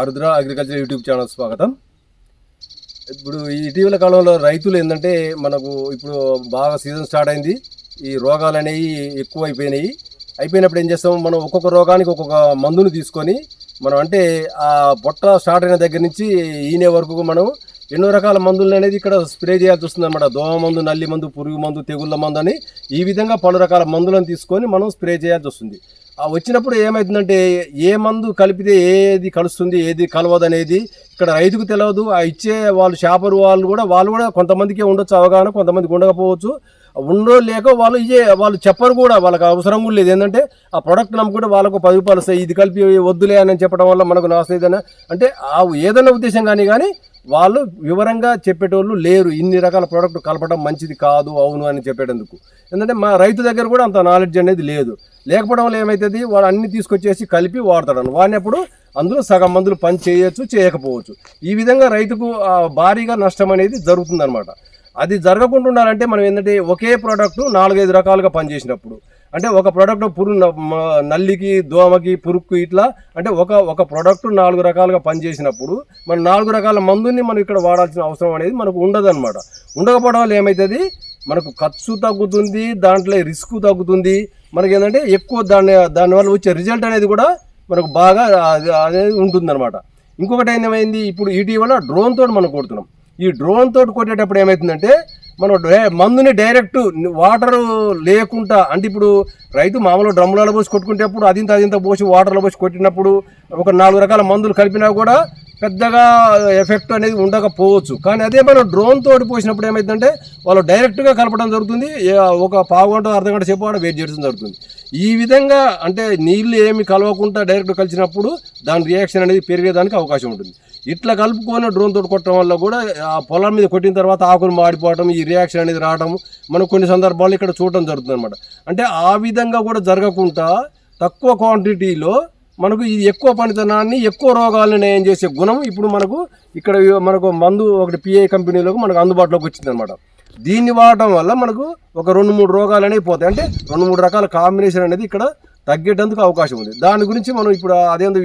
ఆరుద్ర agriculture YouTube channel స్వాగతం. ఇప్పుడు ఇటీవల కాలంలో రైతులు ఏంటంటే మనకు ఇప్పుడు బాగా సీజన్ స్టార్ట్ అయింది. ఈ రోగాలు అనేవి ఎక్కువ అయిపోయినాయి అయిపోయినప్పుడు ఏం చేస్తాం? మనం ఒక్కొక్క రోగానికి ఒక్కొక్క మందును తీసుకొని మనం అంటే ఆ పొట్ట స్టార్ట్ అయిన దగ్గర నుంచి ఈనే వరకు మనం ఎన్నో రకాల మందులు అనేది ఇక్కడ స్ప్రే చేయాల్సి వస్తుంది అనమాట దోమ మందు నల్లి మందు పురుగు మందు తెగుళ్ళ మందు అని ఈ విధంగా పలు రకాల మందులను తీసుకొని మనం స్ప్రే చేయాల్సి వస్తుంది. వచ్చినప్పుడు ఏమవుతుందంటే ఏ మందు కలిపితే ఏది కలుస్తుంది ఏది కలవదు అనేది ఇక్కడ రైతుకు తెలియదు ఆ ఇచ్చే వాళ్ళు షాపర్ వాళ్ళు కూడా వాళ్ళు కూడా కొంతమందికి ఉండొచ్చు అవగాహన కొంతమందికి ఉండకపోవచ్చు. ఉండో లేక వాళ్ళు ఇచ్చే వాళ్ళు చెప్పరు కూడా వాళ్ళకి అవసరం కూడా లేదు. ఏంటంటే ఆ ప్రోడక్ట్ నమ్ముకుంటే వాళ్ళకు పది రూపాయలు వస్తాయి. ఇది కలిపి వద్దులే అని చెప్పడం వల్ల మనకు నాశనం ఏదైనా. అంటే ఆ ఏదైనా ఉద్దేశం కానీ కానీ వాళ్ళు వివరంగా చెప్పేటోళ్ళు లేరు. ఇన్ని రకాల ప్రోడక్ట్ కలపడం మంచిది కాదు అవును అని చెప్పేటందుకు. ఎందుకంటే మా రైతు దగ్గర కూడా అంత నాలెడ్జ్ అనేది లేదు. లేకపోవడం వల్ల ఏమవుతుంది వాడు అన్ని తీసుకొచ్చేసి కలిపి వాడతాడు. వాడినప్పుడు అందులో సగం మందులు పని చేయొచ్చు చేయకపోవచ్చు. ఈ విధంగా రైతుకు భారీగా నష్టం అనేది జరుగుతుందన్నమాట. అది జరగకుండా ఉండాలంటే మనం ఏంటంటే ఒకే ప్రోడక్ట్ నాలుగైదు రకాలుగా పనిచేసినప్పుడు. అంటే ఒక ప్రోడక్ట్ పురు నల్లికి దోమకి పురుక్కు ఇట్లా అంటే ఒక ఒక ప్రోడక్ట్ నాలుగు రకాలుగా పనిచేసినప్పుడు మన నాలుగు రకాల మందుని మనం ఇక్కడ వాడాల్సిన అవసరం అనేది మనకు ఉండదన్నమాట. ఉండకపోవడం వల్ల ఏమవుతుంది మనకు ఖర్చు తగ్గుతుంది దాంట్లో రిస్క్ తగ్గుతుంది. మనకి ఏంటంటే ఎక్కువ దాని దానివల్ల వచ్చే రిజల్ట్ అనేది కూడా మనకు బాగా అది- అనేది ఉంటుందన్నమాట. ఇంకొకటి ఏమైంది? ఇప్పుడు ఇటీవల డ్రోన్ తోటి మనం కొడుతున్నాం. ఈ డ్రోన్ తోటి కొట్టేటప్పుడు ఏమవుతుందంటే మనం డై- మందుని డైరెక్ట్ వాటర్ లేకుండా అంటే ఇప్పుడు రైతు మామూలు డ్రమ్ములలో పోసి కొట్టుకునేటప్పుడు అదింత అదింత పోసి వాటర్లో పోసి కొట్టినప్పుడు ఒక నాలుగు రకాల మందులు కలిపినా కూడా పెద్దగా ఎఫెక్ట్ అనేది ఉండకపోవచ్చు. కానీ అదే మనం డ్రోన్ తోటి పోసినప్పుడు ఏమైందంటే వాళ్ళు డైరెక్ట్గా కలపడం జరుగుతుంది. ఒక పావు గంట అర్ధ గంట సేపు కూడా వెయిట్ చేయడం జరుగుతుంది. ఈ విధంగా అంటే నీళ్ళు ఏమి కలవకుండా డైరెక్ట్ కలిసినప్పుడు దాని రియాక్షన్ అనేది పెరిగేదానికి అవకాశం ఉంటుంది. ఇట్లా కలుపుకొని డ్రోన్ తోటి కొట్టడం వల్ల కూడా ఆ పొలం మీద కొట్టిన తర్వాత ఆకులు మాడిపోవడం ఈ రియాక్షన్ అనేది రావడం మనం కొన్ని సందర్భాల్లో ఇక్కడ చూడటం జరుగుతుంది అనమాట అంటే ఆ విధంగా కూడా జరగకుండా తక్కువ క్వాంటిటీలో మనకు ఇది ఎక్కువ పనితనాన్ని ఎక్కువ రోగాలను నయం చేసే గుణం ఇప్పుడు మనకు ఇక్కడ మనకు మందు ఒకటి పిఐ కంపెనీలకు మనకు అందుబాటులోకి వచ్చింది అనమాట దీన్ని వాడటం వల్ల మనకు ఒక రెండు మూడు రోగాలు అనేవి పోతాయి. అంటే రెండు మూడు రకాల కాంబినేషన్ అనేది ఇక్కడ తగ్గేటందుకు అవకాశం ఉంది. దాని గురించి మనం ఇప్పుడు అదేందో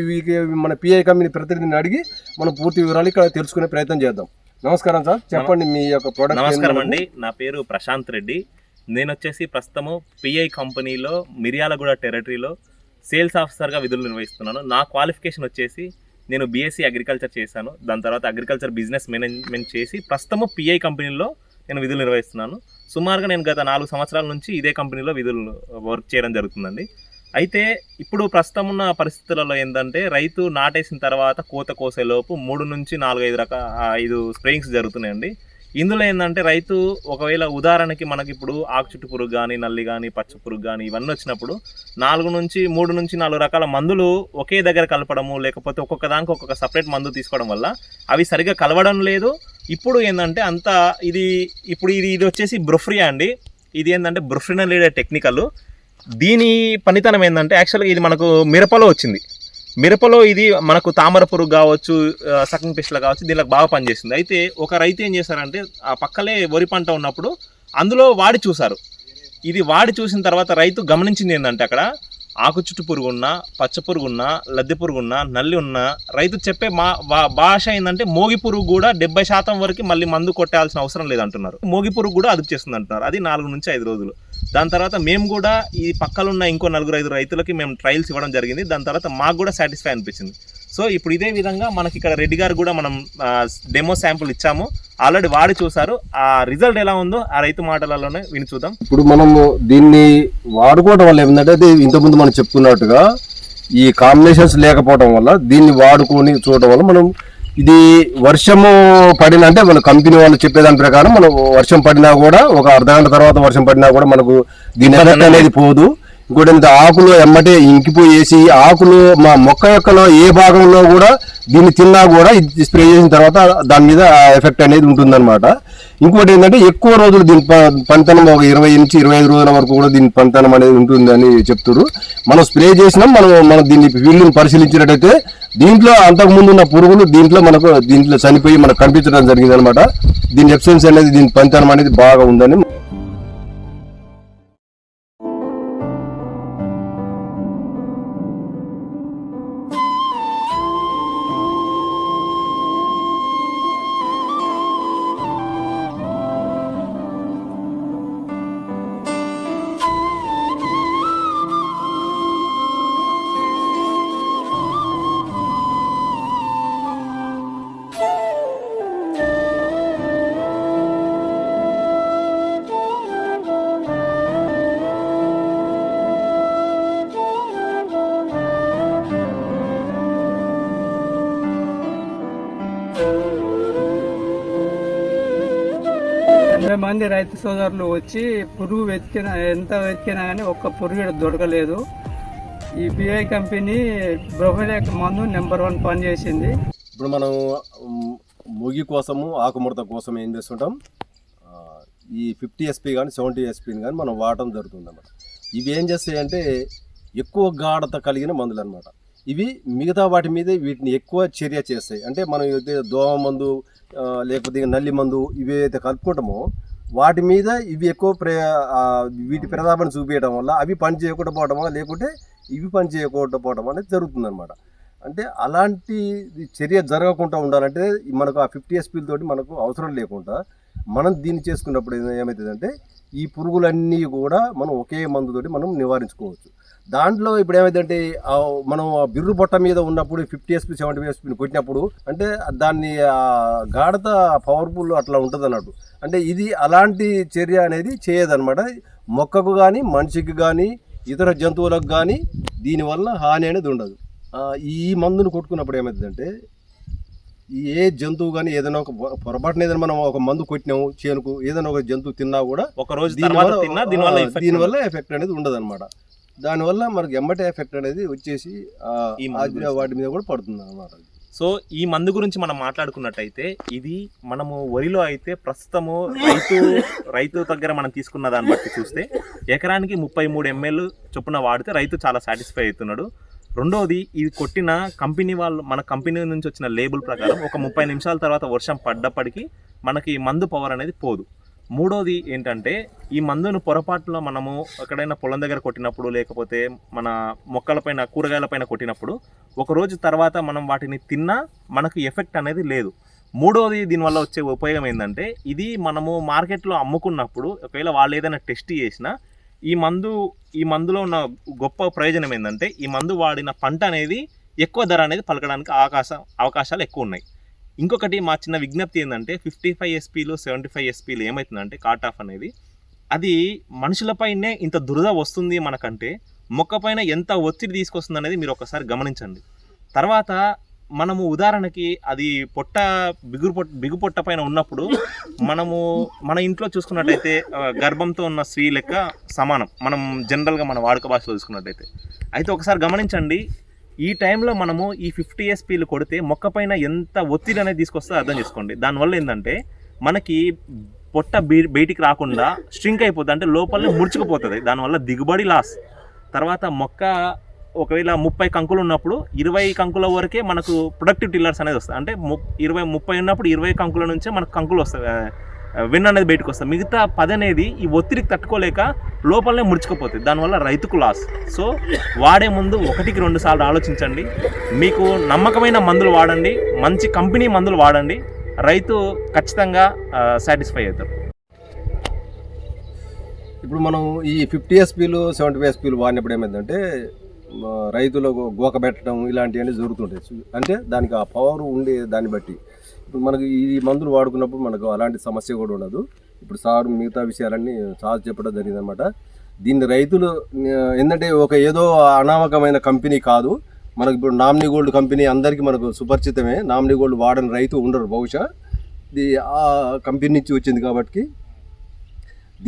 మన పిఐ కంపెనీ ప్రతినిధిని అడిగి మనం పూర్తి వివరాలు ఇక్కడ తెలుసుకునే ప్రయత్నం చేద్దాం. నమస్కారం సార్. చెప్పండి మీ యొక్క ప్రోడక్ట్ నమస్కారం అండి. నా పేరు ప్రశాంత్ రెడ్డి. నేను వచ్చేసి ప్రస్తుతము పిఐ కంపెనీలో మిర్యాలగూడ టెరిటరీలో సేల్స్ ఆఫీసర్గా విధులు నిర్వహిస్తున్నాను. నా క్వాలిఫికేషన్ వచ్చేసి నేను బీఎస్సీ అగ్రికల్చర్ చేశాను. దాని తర్వాత అగ్రికల్చర్ బిజినెస్ మేనేజ్మెంట్ చేసి ప్రస్తుతము పిఐ కంపెనీలో నేను విధులు నిర్వహిస్తున్నాను. సుమారుగా నేను గత నాలుగు సంవత్సరాల నుంచి ఇదే కంపెనీలో విధులు వర్క్ చేయడం జరుగుతుందండి. అయితే ఇప్పుడు ప్రస్తుతం ఉన్న పరిస్థితులలో ఏంటంటే రైతు నాటేసిన తర్వాత కోత కోసేలోపు మూడు నుంచి నాలుగు ఐదు రకాల ఐదు స్ప్రేయింగ్స్ జరుగుతున్నాయండి. ఇందులో ఏంటంటే రైతు ఒకవేళ ఉదాహరణకి మనకి ఇప్పుడు ఆకు చుట్టు పురుగు కానీ నల్లి కానీ పచ్చ పురుగు కానీ ఇవన్నీ వచ్చినప్పుడు నాలుగు నుంచి మూడు నుంచి నాలుగు రకాల మందులు ఒకే దగ్గర కలపడము లేకపోతే ఒక్కొక్క దానికి ఒక్కొక్క సపరేట్ మందు తీసుకోవడం వల్ల అవి సరిగ్గా కలవడం లేదు. ఇప్పుడు ఏంటంటే అంత ఇది ఇప్పుడు ఇది ఇది వచ్చేసి బ్రొఫ్రియా అండి. ఇది ఏంటంటే బ్రొఫ్రినల్ టెక్నికల్. దీని పనితనం ఏంటంటే యాక్చువల్గా ఇది మనకు మిరపలో వచ్చింది. మిరపలో ఇది మనకు తామర పురుగు కావచ్చు సకింగ్ పిస్టులు కావచ్చు దీనికి బాగా పనిచేసింది. అయితే ఒక రైతు ఏం చేశారంటే ఆ పక్కలే వరి పంట ఉన్నప్పుడు అందులో వాడి చూశారు. ఇది వాడి చూసిన తర్వాత రైతు గమనించింది ఏంటంటే అక్కడ ఆకు చుట్టు పురుగున్నా పచ్చ పురుగున్నా లద్దె పురుగున్నా నల్లి ఉన్నా రైతు చెప్పే మా భాష ఏంటంటే మోగి పురుగు కూడా డెబ్బై శాతం వరకు మళ్ళీ మందు కొట్టాల్సిన అవసరం లేదంటున్నారు. మోగి పురుగు కూడా అదుపు చేస్తుంది అంటున్నారు అది నాలుగు నుంచి ఐదు రోజులు. దాని తర్వాత మేము కూడా ఈ పక్కలున్న ఇంకో నలుగురు ఐదు రైతులకి మేము ట్రయల్స్ ఇవ్వడం జరిగింది. దాని తర్వాత మాకు కూడా సాటిస్ఫై అనిపించింది. సో ఇప్పుడు ఇదే విధంగా మనకి ఇక్కడ రెడ్డి గారు కూడా మనం డెమో శాంపుల్ ఇచ్చాము. ఆల్రెడీ వాడి చూసారు ఆ రిజల్ట్ ఎలా ఉందో ఆ రైతు మాటలలోనే విని చూద్దాం. ఇప్పుడు మనము దీన్ని వాడుకోవడం వల్ల ఏంటంటే అది ఇంతకుముందు మనం చెప్పుకున్నట్టుగా ఈ కాంబినేషన్స్ లేకపోవడం వల్ల దీన్ని వాడుకొని చూడటం వల్ల మనం ఇది వర్షము పడిన అంటే మన కంపెనీ వాళ్ళు చెప్పేదాని ప్రకారం మనం వర్షం పడినా కూడా ఒక అర్ధ గంట తర్వాత వర్షం పడినా కూడా మనకు దీని అనేది పోదు. ఇంకోటి ఆకులు ఎమ్మటే ఇంకిపోయేసి ఆకులు మా మొక్క యొక్కలో ఏ భాగంలో కూడా దీన్ని తిన్నా కూడా ఇది స్ప్రే చేసిన తర్వాత దాని మీద ఎఫెక్ట్ అనేది ఉంటుందన్నమాట. ఇంకోటి ఏంటంటే ఎక్కువ రోజులు దీని పంతనం ఒక ఇరవై నుంచి ఇరవై ఐదు రోజుల వరకు కూడా దీని పంతనం అనేది ఉంటుందని చెప్తున్నారు మనం స్ప్రే చేసినాం మనం మనం దీన్ని వీళ్ళని పరిశీలించినట్టయితే దీంట్లో అంతకుముందు ఉన్న పురుగులు దీంట్లో మనకు దీంట్లో చనిపోయి మనకు కనిపించడం జరిగింది అనమాట దీని ఎఫిషియన్సీ అనేది దీని పంతనం అనేది బాగా ఉందని ఇరవై మంది రైతు సోదరులు వచ్చి పురుగు వెతికిన ఎంత వెతికినా కానీ ఒక్క పురుగు దొరకలేదు. ఈ బిఐ కంపెనీ బ్రహ్మలేక మందు నెంబర్ వన్ పనిచేసింది. ఇప్పుడు మనం ముగి కోసము ఆకుముడత కోసం ఏం చేస్తుంటాం? ఈ ఫిఫ్టీ ఎస్పీ కానీ సెవెంటీ ఎస్పీని కానీ మనం వాడటం జరుగుతుంది అన్నమాట ఇవి ఏం చేస్తాయంటే ఎక్కువ గాఢత కలిగిన మందులు అనమాట ఇవి మిగతా వాటి మీద వీటిని ఎక్కువ చర్య చేస్తాయి. అంటే మనం అయితే దోమ మందు లేకపోతే నల్లి మందు ఇవి అయితే కలుపుకుంటామో వాటి మీద ఇవి ఎక్కువ ప్రే వీటి ప్రతాపం చూపించడం వల్ల అవి పని చేయకుండా పోవడం వల్ల లేకుంటే ఇవి పని చేయకుండా పోవడం అనేది జరుగుతుందన్నమాట. అంటే అలాంటి చర్య జరగకుండా ఉండాలంటే మనకు ఆ ఫిఫ్టీ ఎస్పీల తోటి మనకు అవసరం లేకుండా మనం దీన్ని చేసుకున్నప్పుడు ఏమవుతుందంటే ఈ పురుగులన్నీ కూడా మనం ఒకే మందుతోటి మనం నివారించుకోవచ్చు. దాంట్లో ఇప్పుడు ఏమైందంటే మనం ఆ బిర్రు బొట్ట మీద ఉన్నప్పుడు ఫిఫ్టీ ఎస్పీ సెవెంటీ ఎస్పీని కొట్టినప్పుడు అంటే దాన్ని ఆ గాఢత పవర్ఫుల్ అట్లా ఉంటుంది అన్నట్టు అంటే ఇది అలాంటి చర్య అనేది చేయదన్నమాట. మొక్కకు కానీ మనిషికి కానీ ఇతర జంతువులకు కానీ దీనివల్ల హాని అనేది ఉండదు. ఈ మందును కొట్టుకున్నప్పుడు ఏమవుతుందంటే ఈ ఏ జంతువు కానీ ఏదైనా ఒక పొరపాటున ఏదైనా మనం ఒక మందు కొట్టినాము చేనుకు ఏదైనా ఒక జంతువు తిన్నా కూడా ఒక రోజు దీనివల్ల దీనివల్ల ఎఫెక్ట్ అనేది ఉండదు. అనమాట దానివల్ల మనకి ఎమ్మటే ఎఫెక్ట్ అనేది వచ్చేసి. వాటి మీద కూడా పడుతుంది అనమాట సో ఈ మందు గురించి మనం మాట్లాడుకున్నట్టయితే ఇది మనము వరిలో అయితే ప్రస్తుతము రైతు రైతు దగ్గర మనం తీసుకున్న దాన్ని బట్టి చూస్తే ఎకరానికి ముప్పై మూడు ఎంఎల్ చొప్పున వాడితే రైతు చాలా సాటిస్ఫై అవుతున్నాడు. రెండోది ఇది కొట్టిన కంపెనీ వాళ్ళు మన కంపెనీ నుంచి వచ్చిన లేబుల్ ప్రకారం ఒక ముప్పై నిమిషాల తర్వాత వర్షం పడ్డప్పటికీ మనకి మందు పవర్ అనేది పోదు. మూడోది ఏంటంటే ఈ మందును పొరపాటులో మనము ఎక్కడైనా పొలం దగ్గర కొట్టినప్పుడు లేకపోతే మన మొక్కలపైన కూరగాయలపైన కొట్టినప్పుడు ఒక రోజు తర్వాత మనం వాటిని తిన్నా మనకు ఎఫెక్ట్ అనేది లేదు. మూడోది దీనివల్ల వచ్చే ఉపయోగం ఏంటంటే ఇది మనము మార్కెట్లో అమ్ముకున్నప్పుడు ఒకవేళ వాళ్ళు ఏదైనా టెస్ట్ చేసినా ఈ మందు ఈ మందులో ఉన్న గొప్ప ప్రయోజనం ఏంటంటే ఈ మందు వాడిన పంట అనేది ఎక్కువ ధర అనేది పలకడానికి అవకాశం అవకాశాలు ఎక్కువ ఉన్నాయి. ఇంకొకటి మా చిన్న విజ్ఞప్తి ఏంటంటే ఫిఫ్టీ ఫైవ్ ఎస్పీలు సెవెంటీ ఫైవ్ ఎస్పీలు ఏమవుతుందంటే కాట్ ఆఫ్ అనేది. అది మనుషులపైనే ఇంత దురద వస్తుంది మనకంటే మొక్కపైన ఎంత ఒత్తిడి తీసుకొస్తుంది అనేది మీరు ఒకసారి గమనించండి. తర్వాత మనము ఉదాహరణకి అది పొట్ట బిగురు పొట్ట బిగు పొట్ట పైన ఉన్నప్పుడు మనము మన ఇంట్లో చూసుకున్నట్టయితే గర్భంతో ఉన్న స్త్రీ లెక్క సమానం. మనం జనరల్గా మన వాడుక భాషలో చూసుకున్నట్టయితే. అయితే ఒకసారి గమనించండి ఈ టైంలో మనము ఈ ఫిఫ్టీ ఎస్పీలు కొడితే మొక్క పైన ఎంత ఒత్తిడి అనేది తీసుకొస్తే అర్థం చేసుకోండి. దానివల్ల ఏంటంటే మనకి పొట్ట బీ- బయటికి రాకుండా స్ట్రింక్ అయిపోతుంది అంటే లోపలనే ముడుచుకుపోతుంది. దానివల్ల దిగుబడి లాస్ తర్వాత మొక్క ఒకవేళ ముప్పై కంకులు ఉన్నప్పుడు ఇరవై కంకుల వరకే మనకు ప్రొడక్టివ్ టిల్లర్స్ అనేది వస్తాయి. అంటే ము ఇరవై ముప్పై ఉన్నప్పుడు ఇరవై కంకుల నుంచే మనకు కంకులు వస్తాయి. విన్ అనేది బయటకు వస్తుంది మిగతా పది అనేది ఈ ఒత్తిడికి తట్టుకోలేక లోపలనే ముడుచుకుపోతుంది దానివల్ల రైతుకు లాస్. సో వాడే ముందు ఒకటికి రెండు సార్లు ఆలోచించండి. మీకు నమ్మకమైన మందులు వాడండి. మంచి కంపెనీ మందులు వాడండి. రైతు ఖచ్చితంగా సాటిస్ఫై అవుతారు ఇప్పుడు మనం ఈ ఫిఫ్టీ ఎస్పీలు సెవెంటీ ఎస్పీలు వాడినప్పుడు ఏమైందంటే రైతులకు గోక పెట్టడం ఇలాంటివన్నీ జరుగుతుంటాయి. అంటే దానికి ఆ పవర్ ఉండే దాన్ని బట్టి. ఇప్పుడు మనకి ఈ మందులు వాడుకున్నప్పుడు మనకు అలాంటి సమస్య కూడా ఉండదు. ఇప్పుడు సార్ మిగతా విషయాలన్నీ సార్ చెప్పడం జరిగింది అనమాట దీన్ని రైతులు ఏంటంటే ఒక ఏదో అనామకమైన కంపెనీ కాదు. మనకి ఇప్పుడు నామినీ గోల్డ్ కంపెనీ అందరికీ మనకు సుపరిచితమే. నామినీ గోల్డ్ వాడని రైతు ఉండరు బహుశా. ఇది ఆ కంపెనీ నుంచి వచ్చింది కాబట్టి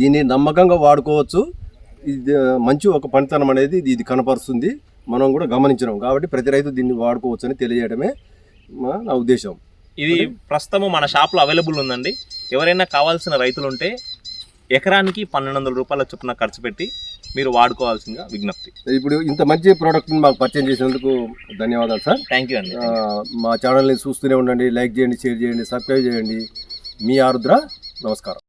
దీన్ని నమ్మకంగా వాడుకోవచ్చు. ఇది మంచి ఒక పనితనం అనేది ఇది కనపరుస్తుంది. మనం కూడా గమనించినాం కాబట్టి ప్రతి రైతు దీన్ని వాడుకోవచ్చు అని తెలియజేయడమే మా నా ఉద్దేశం. ఇది ప్రస్తుతము మన షాప్లో అవైలబుల్ ఉందండి. ఎవరైనా కావాల్సిన రైతులు ఉంటే ఎకరానికి పన్నెండు వందల రూపాయల చొప్పున ఖర్చు పెట్టి మీరు వాడుకోవాల్సిందిగా విజ్ఞప్తి. ఇప్పుడు ఇంత మంచి ప్రోడక్ట్ని మాకు పరిచయం చేసినందుకు ధన్యవాదాలు సార్. థ్యాంక్ యూ అండి. మా ఛానల్ని చూస్తూనే ఉండండి లైక్ చేయండి షేర్ చేయండి సబ్స్క్రైబ్ చేయండి. మీ ఆరుద్ర నమస్కారం.